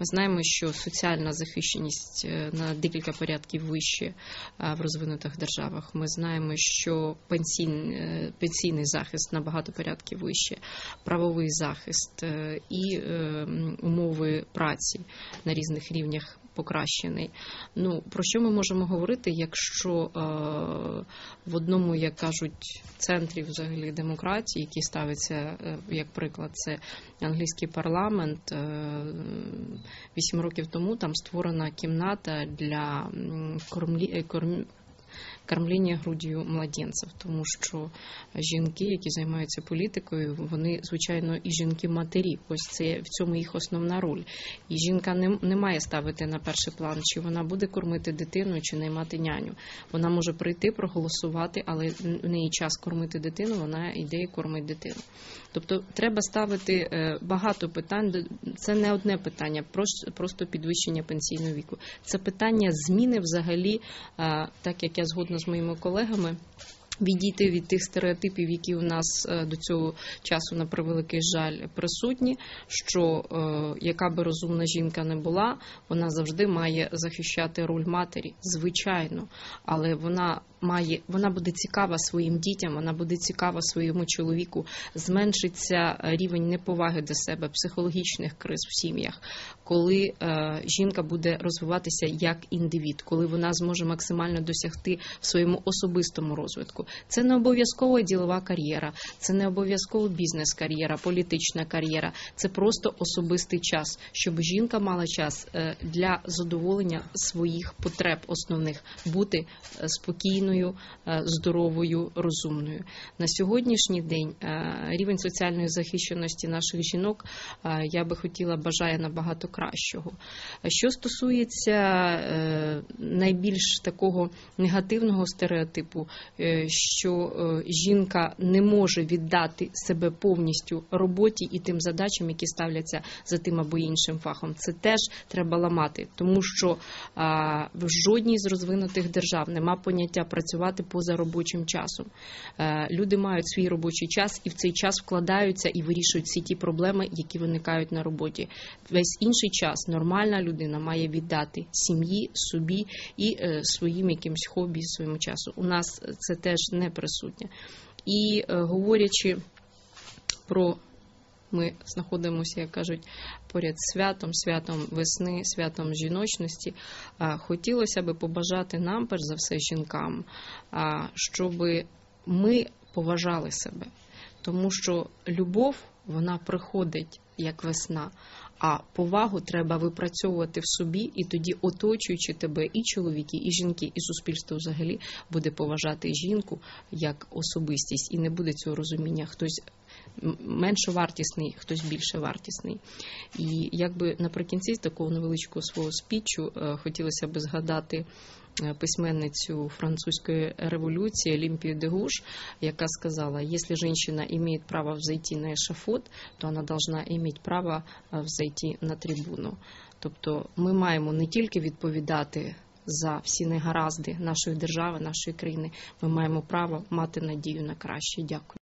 Ми знаємо, що соціальна захищеність е, на декілька порядків вище в розвинутих державах. Ми знаємо, що пенсійний, е, пенсійний захист набагато порядків вище, правовий захист е, і умови праці на різних рівнях покращений. Ну про що ми можемо говорити, якщо е, в одному, як кажуть, центрі взагалі демократії, які ставиться е, як приклад, це англійський парламент. е, Вісім років тому там створена кімната для кормлі, корм- кормління груддю младенців, тому що жінки, які займаються політикою, вони звичайно і жінки-матері. Ось це в цьому їх основна роль. І жінка не, не має ставити на перший план, чи вона буде кормити дитину, чи наймати няню. Вона може прийти, проголосувати, але в неї час кормити дитину, вона йде і кормить дитину. Тобто треба ставити е, багато питань. Це не одне питання, просто підвищення пенсійного віку. Це питання зміни взагалі, е, так як я згодна з моїми колегами. Відійти від тих стереотипів, які у нас е, до цього часу на превеликий жаль присутні. Що е, яка би розумна жінка не була, вона завжди має захищати роль матері, звичайно, але вона має вона буде цікава своїм дітям, вона буде цікава своєму чоловіку. Зменшиться рівень неповаги до себе, психологічних криз в сім'ях, коли е, жінка буде розвиватися як індивід, коли вона зможе максимально досягти в своєму особистому розвитку. Це не обов'язково ділова кар'єра, це не обов'язково бізнес-кар'єра, політична кар'єра. Це просто особистий час, щоб жінка мала час е, для задоволення своїх потреб основних бути е, спокійною, е, здоровою, розумною. На сьогоднішній день е, рівень соціальної захищеності наших жінок е, я би хотіла бажає набагато кращого. Що стосується найбільш такого негативного стереотипу, що жінка не може віддати себе повністю роботі і тим задачам, які ставляться за тим або іншим фахом, це теж треба ламати, тому що в жодній з розвинутих держав нема поняття працювати поза робочим часом. Е, Люди мають свій робочий час і в цей час вкладаються і вирішують всі ті проблеми, які виникають на роботі. Весь інший час нормальна людина має віддати сім'ї, собі і е, своїм якимсь хобі, своєму часу. У нас це теж не присутнє. І е, говорячи про ми знаходимося, як кажуть, поряд святом, святом весни, святом жіночності. Хотілося би побажати нам, перш за все, жінкам, щоб ми поважали себе, тому що любов вона приходить як весна. А повагу треба випрацьовувати в собі, і тоді, оточуючи тебе, і чоловіки, і жінки, і суспільство взагалі буде поважати жінку як особистість, і не буде цього розуміння хтось м- вартісний, хтось більше вартісний. І якби наприкінці такого невеличкого свого спічу е, хотілося б згадати е, письменницю французької революції Олімпію Дегуш, яка сказала: якщо жінка має право взойти на ешафот, то вона должна иметь право е, взойти на трибуну. Тобто ми маємо не тільки відповідати за всі негаразди нашої держави, нашої країни, ми маємо право мати надію на краще. Дякую.